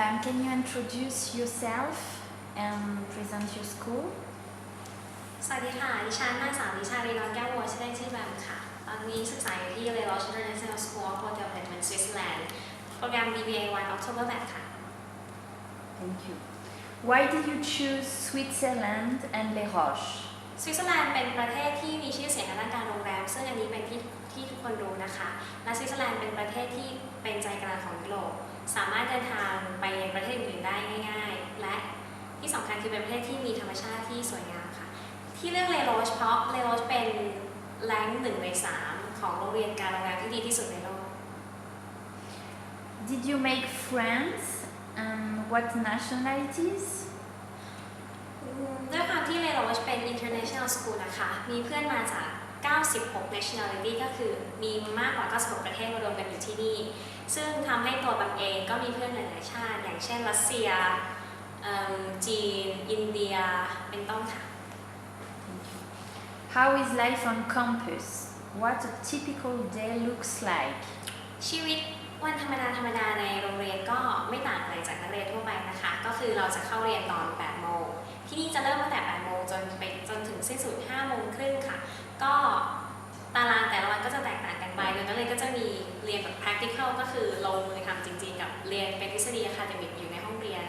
Pam, can you introduce yourself and present your school? สวัสดีค่ะ ดิฉันนางสาวนิชารีนอนแก้ววัวชื่อเล่นชื่อแบมค่ะ ตอนนี้ศึกษาอยู่ที่ Le Roche International School of Hotel Management Switzerland โปรแกรม BBA 1 October 8ค่ะ Thank you. Why did you choose Switzerland and Les Roches? สวิตเซอร์แลนด์เป็นประเทศที่มีชื่อเสียงด้านการโรงแรม ซึ่งอันนี้เป็นที่ที่ทุกคนรู้นะคะ และสวิตเซอร์แลนด์เป็นประเทศที่เป็นใจกลางของยุโลก สามารถเดินทางไปยังประเทศอื่นได้ง่าย ๆ และที่สำคัญคือเป็นประเทศที่มีธรรมชาติที่สวยงามค่ะ ที่เลือกเลโรชเพราะเลโรชเป็นแรงหนึ่งในสามของโรงเรียนการโรงแรมที่ดีที่สุดในโลก Did you make friends and what nationalities? ด้วยความที่เลโรชเป็น international school นะคะ มีเพื่อนมาจาก 96 nationality ก็คือมีมากกว่า 96 ประเทศมารวมกันอยู่ที่นี่ ซึ่งทำให้ตัวบัมเองก็มีเพื่อนหลายๆชาติ อย่างเช่นรัสเซียเอิ่มจีน อินเดีย เป็นต้นค่ะ How is life on campus? What a typical day looks like? ชีวิตวันธรรมดาธรรมดาในโรงเรียนก็ไม่ต่างอะไรจากนักเรียนทั่วไปนะคะ ก็คือเราจะเข้าเรียนตอน 8 โมง ที่นี่จะเริ่มตั้งแต่8โมงจนไปจนถึงสิ้นสุด5โมงครึ่งค่ะ ก็ตารางแต่ละวันก็จะแตกต่างกันไปโดยนักเรียนก็จะมีเรียนแบบ practical ก็คือลงมือทำจริง ๆ กับเรียนเป็นทฤษฎี academic อยู่ในห้องเรียน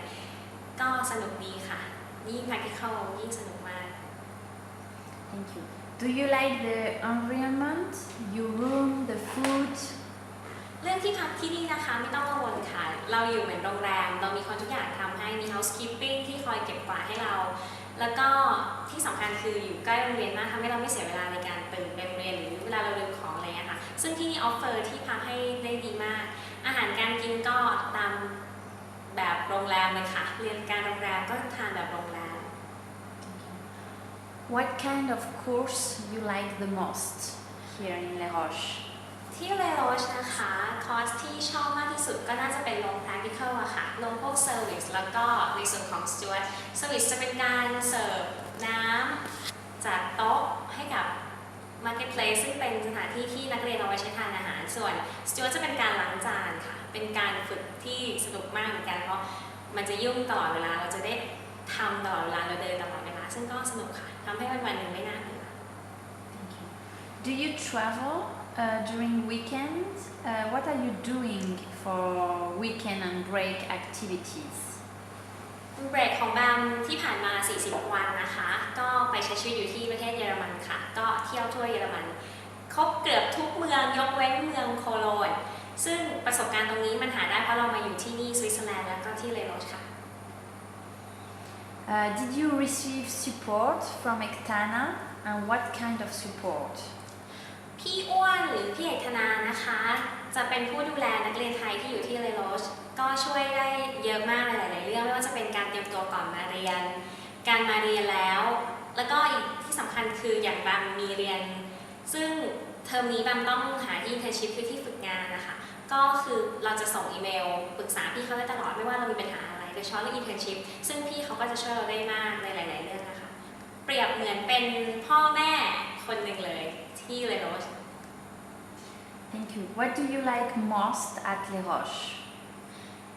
ก็สนุกดีค่ะ ยิ่ง practical ยิ่งสนุกมาก Thank you. Do you like the environment, your room, the food? เรื่องที่พักที่นี่นะคะไม่ต้องกังวลค่ะ เราอยู่เหมือนโรงแรม เรามีคนทุกอย่างทำให้มี housekeeping ที่คอยเก็บกวาดให้เรา แล้วก็ที่สำคัญคืออยู่ใกล้โรงเรียนมากทำให้เราไม่เสียเวลาในการตื่นไปโรงเรียนหรือเวลาเราลืมของอะไรเงี้ยค่ะ ซึ่งที่นี่ออฟเฟอร์ที่พักให้ได้ดีมาก อาหารการกินก็ตามแบบโรงแรมเลยค่ะ เรียนการโรงแรมก็ทานแบบโรงแรม What kind of course you like the most here in Les Roches? ที่เลโรชนะคะ คอร์สที่ชอบมากที่สุดก็น่าจะเป็นลง practical อะค่ะ ลงพวก service แล้วก็ในส่วนของ steward service จะเป็นการเสิร์ฟน้ำจัดโต๊ะให้กับ marketplace ซึ่งเป็นสถานที่ที่นักเรียนเอาไว้ใช้ทานอาหาร ส่วน steward จะเป็นการล้างจานค่ะ เป็นการฝึกที่สนุกมากเหมือนกันเพราะมันจะยุ่งตลอดเวลา เราจะได้ทำตลอดเวลา เราเดินตลอดเวลา ซึ่งก็สนุกค่ะทำให้วันวันหนึ่งไม่น่าเบื่อ Thank you. Do you travel uh, during weekends? Uh, what are you doing for weekend and break activities? เบรกของแบมที่ผ่านมา 40 วันนะคะ ก็ไปใช้ชีวิตอยู่ที่ประเทศเยอรมันค่ะ ก็เที่ยวทั่วเยอรมัน ครบเกือบทุกเมืองยกเว้นเมืองโคโลน ซึ่งประสบการณ์ตรงนี้มันหาได้เพราะเรามาอยู่ที่นี่สวิตเซอร์แลนด์แล้วก็ที่เลโรชค่ะ Uh, did you receive support from Ectana and what kind of support? พี่อ้วนหรือพี่เอกธนานะคะ จะเป็นผู้ดูแลนักเรียนไทยที่อยู่ที่เลโรชก็ช่วยได้เยอะมากในหลาย ๆ เรื่องไม่ว่าจะเป็นการเตรียมตัวก่อนมาเรียน การมาเรียนแล้ว แล้วก็อีกที่สำคัญคืออย่างบางมีเรียน ซึ่งเทอมนี้บางต้องหาที่ internship คือที่ฝึกงานนะคะก็คือเราจะส่งอีเมลปรึกษาพี่เขาได้ตลอดไม่ว่าเรามีปัญหาอะไรโดยเฉพาะเรื่อง internship ซึ่งพี่เขาก็จะช่วยเราได้มากในหลาย ๆ เรื่องนะคะ เปรียบเหมือนเป็นพ่อแม่คนหนึ่งเลย ที่เลโรช Thank you. What do you like most at Les Roches?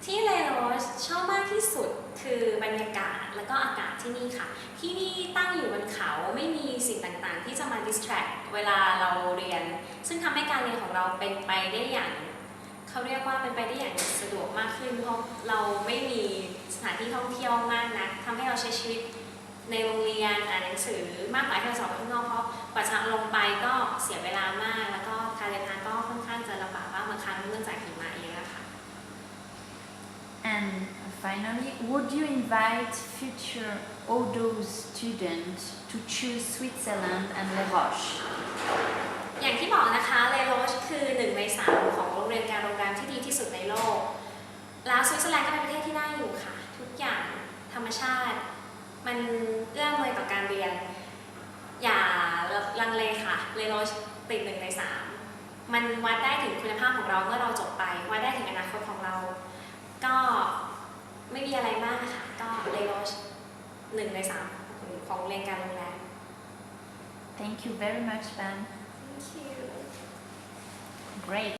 ที่เลโรสชอบมากที่สุดคือบรรยากาศและก็อากาศที่นี่ค่ะ ที่นี่ตั้งอยู่บนเขาไม่มีสิ่งต่างๆ ที่จะมา distract เวลาเราเรียน ซึ่งทำให้การเรียนของเราเป็นไปได้อย่าง เขาเรียกว่าเป็นไปได้อย่างสะดวกมากขึ้นเพราะเราไม่มีสถานที่ท่องเที่ยวมากนักทำให้เราใช้ชีวิต ในโรงเรียนอ่านหนังสือมากกว่าที่เราสอบไปข้างนอกเพราะกว่าจะลงไปก็เสียเวลามาก แล้วก็การเดินทางก็ค่อนข้างจะลำบากบ้างบางครั้งเนื่องจากหิมะเยอะค่ะ And finally, would you invite future Odo students to choose Switzerland and Les Roches? อย่างที่บอกนะคะเลโรชคือหนึ่งในสามของโรงเรียนการโรงแรมที่ดีที่สุดในโลก แล้วสวิตเซอร์แลนด์ก็เป็นประเทศที่น่าอยู่ค่ะ ทุกอย่างธรรมชาติ มันเอื้อมเลยต่อการเรียน อย่าลังเลค่ะเลโรชติดหนึ่งในสามมันวัดได้ถึงคุณภาพของเราเมื่อเราจบไป วัดได้ถึงอนาคตของเรา ก็ไม่มีอะไรมากค่ะ ก็เลโรชหนึ่งในสามของโรงเรียนการโรงแรม Thank you very much, Ben. Thank you Great.